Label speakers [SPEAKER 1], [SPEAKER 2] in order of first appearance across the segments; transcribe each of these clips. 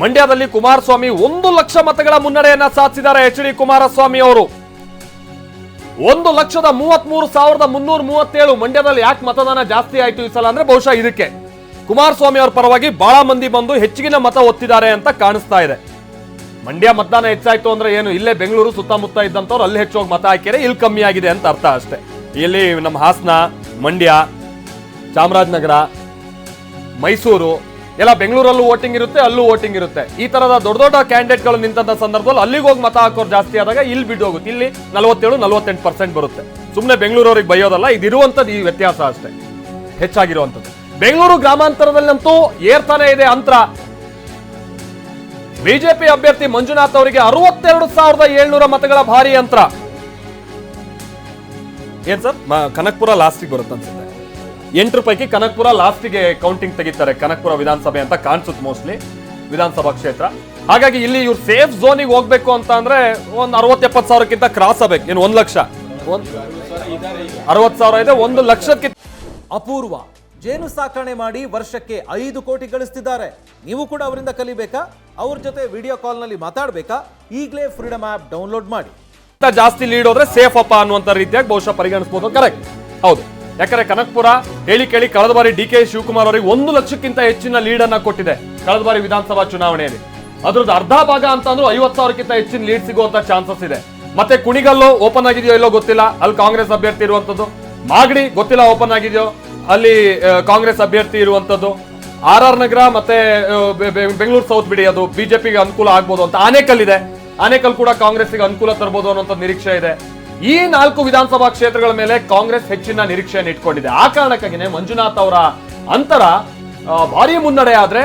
[SPEAKER 1] ಮಂಡ್ಯದಲ್ಲಿ ಕುಮಾರಸ್ವಾಮಿ ಒಂದು ಲಕ್ಷ ಮತಗಳ ಮುನ್ನಡೆಯನ್ನ ಸಾಧಿಸಿದ್ದಾರೆ ಎಚ್ ಡಿ ಕುಮಾರಸ್ವಾಮಿ ಅವರು. ಒಂದು ಲಕ್ಷದ ಮೂವತ್ಮೂರು ಸಾವಿರದ ಮುನ್ನೂರ ಮೂವತ್ತೇಳು ಮಂಡ್ಯದಲ್ಲಿ ಯಾಕೆ ಮತದಾನ ಜಾಸ್ತಿ ಆಯಿತು ಈ ಸಲ ಅಂದ್ರೆ ಬಹುಶಃ ಇದಕ್ಕೆ. ಕುಮಾರಸ್ವಾಮಿ ಅವರ ಪರವಾಗಿ ಬಹಳ ಮಂದಿ ಬಂದು ಹೆಚ್ಚಿನ ಮತ ಒತ್ತಿದ್ದಾರೆ ಅಂತ ಕಾಣಿಸ್ತಾ ಇದೆ. ಮಂಡ್ಯ ಮತದಾನ ಹೆಚ್ಚಾಯ್ತು ಅಂದ್ರೆ ಏನು, ಇಲ್ಲೇ ಬೆಂಗಳೂರು ಸುತ್ತಮುತ್ತ ಇದ್ದಂಥವ್ರು ಅಲ್ಲಿ ಹೆಚ್ಚೋಗಿ ಮತ ಹಾಕಿದ್ರೆ ಇಲ್ಲಿ ಕಮ್ಮಿ ಆಗಿದೆ ಅಂತ ಅರ್ಥ ಅಷ್ಟೇ. ಇಲ್ಲಿ ನಮ್ಮ ಹಾಸನ, ಮಂಡ್ಯ, ಚಾಮರಾಜನಗರ, ಮೈಸೂರು ಎಲ್ಲ ಬೆಂಗಳೂರಲ್ಲೂ ವೋಟಿಂಗ್ ಇರುತ್ತೆ, ಅಲ್ಲೂ ವೋಟಿಂಗ್ ಇರುತ್ತೆ. ಈ ತರದ ದೊಡ್ಡ ದೊಡ್ಡ ಕ್ಯಾಂಡಿಡೇಟ್ಗಳು ನಿಂತ ಸಂದರ್ಭದಲ್ಲಿ ಅಲ್ಲಿಗೆ ಹೋಗಿ ಮತ ಹಾಕೋರು ಜಾಸ್ತಿ ಆದಾಗ ಇಲ್ಲಿ ಬಿಟ್ಟು ಹೋಗುತ್ತೆ. ಇಲ್ಲಿ ನಲವತ್ತೇಳು, ನಲವತ್ತೆಂಟು ಪರ್ಸೆಂಟ್ ಬರುತ್ತೆ. ಸುಮ್ಮನೆ ಬೆಂಗಳೂರವ್ರಿಗೆ ಬೈಯೋದಲ್ಲ, ಇದಿರುವಂಥದ್ದು ಈ ವ್ಯತ್ಯಾಸ ಅಷ್ಟೇ. ಹೆಚ್ಚಾಗಿರುವಂಥದ್ದು. ಬೆಂಗಳೂರು ಗ್ರಾಮಾಂತರದಲ್ಲಂತೂ ಏರ್ತಾನೆ ಇದೆ ಅಂತರ. ಬಿಜೆಪಿ ಅಭ್ಯರ್ಥಿ ಮಂಜುನಾಥ್ ಅವರಿಗೆ ಅರವತ್ತೆರಡು ಸಾವಿರದ ಏಳ್ನೂರ ಮತಗಳ ಭಾರಿ ಅಂತರ. ಏನ್ ಸರ್? ಕನಕ್ಪುರ ಲಾಸ್ಟಿಗೆ ಬರುತ್ತೆ ಅನ್ಸುತ್ತೆ ಎಂಟರ ಪೈಕಿ ಕನಕ್ಪುರ ಲಾಸ್ಟಿಗೆ ಕೌಂಟಿಂಗ್ ತೆಗಿತಾರೆ. ಕನಕ್ಪುರ ವಿಧಾನಸಭೆ ಅಂತ ಕಾಣಿಸುತ್ತೆ ಮೋಸ್ಟ್ಲಿ ವಿಧಾನಸಭಾ ಕ್ಷೇತ್ರ. ಹಾಗಾಗಿ ಇಲ್ಲಿ ಇವ್ರು ಸೇಫ್ ಝೋನಿಗೆ ಹೋಗ್ಬೇಕು ಅಂತ ಅಂದ್ರೆ ಒಂದು ಅರವತ್ತೆಪ್ಪತ್ತು ಸಾವಿರಕ್ಕಿಂತ ಕ್ರಾಸ್ ಆಗ್ಬೇಕು. ಏನು ಒಂದು ಲಕ್ಷ. ಒಂದ್ ಅರವತ್ ಸಾವಿರ ಇದೆ ಒಂದು ಲಕ್ಷಕ್ಕಿಂತ
[SPEAKER 2] ಅಪೂರ್ವ. ಜೇನು ಸಾಕಣೆ ಮಾಡಿ ವರ್ಷಕ್ಕೆ ಐದು ಕೋಟಿ ಗಳಿಸ್ತಿದ್ದಾರೆ. ನೀವು ಕೂಡ ಅವರಿಂದ ಕಲಿಬೇಕಾ? ಅವ್ರ ಜೊತೆ ವಿಡಿಯೋ ಕಾಲ್ನಲ್ಲಿ ಮಾತಾಡಬೇಕಾ? ಈಗಲೇ ಫ್ರೀಡಮ್ ಆ್ಯಪ್ ಡೌನ್ಲೋಡ್ ಮಾಡಿ.
[SPEAKER 1] ಜಾಸ್ತಿ ಲೀಡ್ ಹೋದ್ರೆ ಸೇಫ್ ಅಪ್ಪ ಅನ್ನುವಂತ ರೀತಿಯಾಗಿ ಬಹುಶಃ ಪರಿಗಣಿಸಬಹುದು ಕರೆಕ್ಟ್ ಹೌದು. ಯಾಕಂದ್ರೆ ಕನಕ್ಪುರ ಹೇಳಿ ಕೇಳಿ ಕಳೆದ ಬಾರಿ ಡಿ ಕೆ ಶಿವಕುಮಾರ್ ಅವರಿಗೆ ಒಂದು ಲಕ್ಷಕ್ಕಿಂತ ಹೆಚ್ಚಿನ ಲೀಡ್ ಅನ್ನ ಕೊಟ್ಟಿದೆ ಕಳೆದ ಬಾರಿ ವಿಧಾನಸಭಾ ಚುನಾವಣೆಯಲ್ಲಿ. ಅದ್ರದ್ದು ಅರ್ಧ ಭಾಗ ಅಂತ ಅಂದ್ರೂ ಐವತ್ ಸಾವಿರಕ್ಕಿಂತ ಹೆಚ್ಚಿನ ಲೀಡ್ ಸಿಗುವಂತ ಚಾನ್ಸಸ್ ಇದೆ. ಮತ್ತೆ ಕುಣಿಗಲ್ಲು ಓಪನ್ ಆಗಿದೆಯೋ ಇಲ್ಲೋ ಗೊತ್ತಿಲ್ಲ, ಅಲ್ಲಿ ಕಾಂಗ್ರೆಸ್ ಅಭ್ಯರ್ಥಿ ಇರುವಂತದ್ದು. ಮಾಗಡಿ ಗೊತ್ತಿಲ್ಲ ಓಪನ್ ಆಗಿದೆಯೋ, ಅಲ್ಲಿ ಕಾಂಗ್ರೆಸ್ ಅಭ್ಯರ್ಥಿ ಇರುವಂತದ್ದು. ಆರ್ ಆರ್ ನಗರ ಮತ್ತೆ ಬೆಂಗಳೂರು ಸೌತ್ ಬಿಡಿ, ಅದು ಬಿಜೆಪಿಗೆ ಅನುಕೂಲ ಆಗ್ಬೋದು ಅಂತ ಆನೇಕಲ್ ಇದೆ ಆನೇಕಲ್ ಕೂಡ ಕಾಂಗ್ರೆಸ್ಗೆ ಅನುಕೂಲ ತರಬಹುದು ಅನ್ನೋಂಥ ನಿರೀಕ್ಷೆ ಇದೆ. ಈ ನಾಲ್ಕು ವಿಧಾನಸಭಾ ಕ್ಷೇತ್ರಗಳ ಮೇಲೆ ಕಾಂಗ್ರೆಸ್ ಹೆಚ್ಚಿನ ನಿರೀಕ್ಷೆಯನ್ನು ಇಟ್ಕೊಂಡಿದೆ. ಆ ಕಾರಣಕ್ಕಾಗಿನೇ ಮಂಜುನಾಥ್ ಅವರ ಅಂತರ ಭಾರಿ ಮುನ್ನಡೆ ಆದ್ರೆ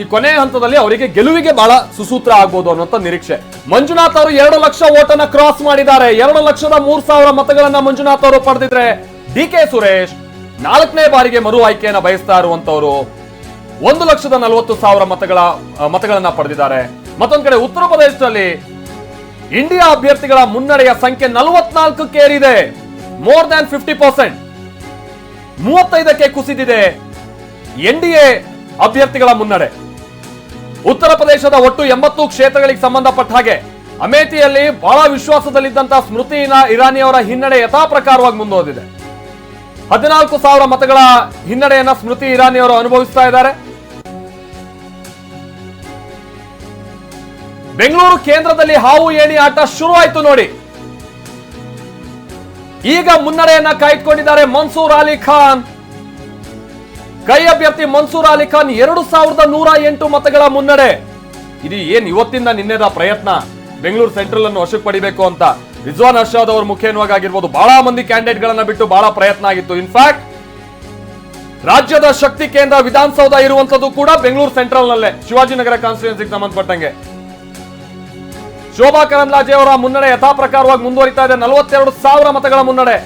[SPEAKER 1] ಈ ಕೊನೆ ಹಂತದಲ್ಲಿ ಅವರಿಗೆ ಗೆಲುವಿಗೆ ಬಹಳ ಸುಸೂತ್ರ ಆಗ್ಬೋದು ಅನ್ನೋಂಥ ನಿರೀಕ್ಷೆ. ಮಂಜುನಾಥ್ ಅವರು ಎರಡು ಲಕ್ಷ ಓಟನ್ನ ಕ್ರಾಸ್ ಮಾಡಿದ್ದಾರೆ. ಎರಡು ಲಕ್ಷದ ಮೂರ್ ಸಾವಿರ ಮತಗಳನ್ನ ಮಂಜುನಾಥ್ ಅವರು ಪಡೆದಿದ್ರೆ ಡಿ ಕೆ ಸುರೇಶ್ ನಾಲ್ಕನೇ ಬಾರಿಗೆ ಮರು ಆಯ್ಕೆಯನ್ನ ಬಯಸ್ತಾ ಇರುವಂತವರು ಒಂದು ಲಕ್ಷದ ನಲವತ್ತು ಸಾವಿರ ಮತಗಳ ಮತಗಳನ್ನ ಪಡೆದಿದ್ದಾರೆ. ಮತ್ತೊಂದ್ ಕಡೆ ಉತ್ತರ ಪ್ರದೇಶದಲ್ಲಿ ಇಂಡಿಯಾ ಅಭ್ಯರ್ಥಿಗಳ ಮುನ್ನಡೆಯ ಸಂಖ್ಯೆ ನಲವತ್ನಾಲ್ಕಕ್ಕೇರಿದೆ ಮೋರ್ ದನ್ ಫಿಫ್ಟಿ ಪರ್ಸೆಂಟ್ ಮೂವತ್ತೈದಕ್ಕೆ ಕುಸಿದಿದೆ. ಎನ್ಡಿಎ ಅಭ್ಯರ್ಥಿಗಳ ಮುನ್ನಡೆ. ಉತ್ತರ ಪ್ರದೇಶದ ಒಟ್ಟು ಎಂಬತ್ತು ಕ್ಷೇತ್ರಗಳಿಗೆ ಸಂಬಂಧಪಟ್ಟ ಹಾಗೆ ಅಮೇಥಿಯಲ್ಲಿ ಬಹಳ ವಿಶ್ವಾಸದಲ್ಲಿದ್ದಂತಹ ಸ್ಮೃತಿ ಇರಾ- ಇರಾನಿ ಅವರ ಹಿನ್ನಡೆ ಯಥಾಪ್ರಕಾರವಾಗಿ ಮುಂದುವರೆದಿದೆ. ಹದಿನಾಲ್ಕು ಸಾವಿರ ಮತಗಳ ಹಿನ್ನಡೆಯನ್ನ ಸ್ಮೃತಿ ಇರಾನಿ ಅವರು ಅನುಭವಿಸ್ತಾ ಇದ್ದಾರೆ. ಬೆಂಗಳೂರು ಕೇಂದ್ರದಲ್ಲಿ ಹಾವು ಏಣಿ ಆಟ ಶುರು ಆಯ್ತು ನೋಡಿ. ಈಗ ಮುನ್ನಡೆಯನ್ನ ಕಾಯ್ದುಕೊಂಡಿದ್ದಾರೆ ಮನ್ಸೂರ್ ಅಲಿ ಖಾನ್. ಕೈ ಅಭ್ಯರ್ಥಿ ಮನ್ಸೂರ್ ಅಲಿ ಖಾನ್ ಎರಡು ಸಾವಿರದ ನೂರ ಎಂಟು ಮತಗಳ ಮುನ್ನಡೆ. ಇದು ಏನ್ ಇವತ್ತಿಂದ ನಿನ್ನೆದ ಪ್ರಯತ್ನ? ಬೆಂಗಳೂರು ಸೆಂಟ್ರಲ್ ಅನ್ನು ವಶಕ್ಕೆ ಪಡಿಬೇಕು ಅಂತ. ರಿಜ್ವಾನ್ ಅರ್ಷಾದ್ ಅವ್ರ ಮುಖೇನವಾಗಿ ಆಗಿರ್ಬೋದು. ಬಹಳ ಮಂದಿ ಕ್ಯಾಂಡಿಡೇಟ್ ಗಳನ್ನ ಬಿಟ್ಟು ಬಹಳ ಪ್ರಯತ್ನ ಆಗಿತ್ತು. ಇನ್ಫ್ಯಾಕ್ಟ್ ರಾಜ್ಯದ ಶಕ್ತಿ ಕೇಂದ್ರ ವಿಧಾನಸೌಧ ಇರುವಂತದ್ದು ಕೂಡ ಬೆಂಗಳೂರು ಸೆಂಟ್ರಲ್ ನಲ್ಲೇ ಶಿವಾಜಿನಗರ ಕಾನ್ಸ್ಟಿಟ್ಯೂನ್ಸಿಗೆ ಸಂಬಂಧಪಟ್ಟಂಗೆ. ಶೋಭಾ ಕರಂದ್ಲಾಜೆ ಅವರ ಮುನ್ನಡೆ ಯಥಾಪ್ರಕಾರವಾಗಿ ಮುಂದುವರಿತಾ ಇದೆ. ನಲವತ್ತೆರಡು ಸಾವಿರ ಮತಗಳ ಮುನ್ನಡೆ.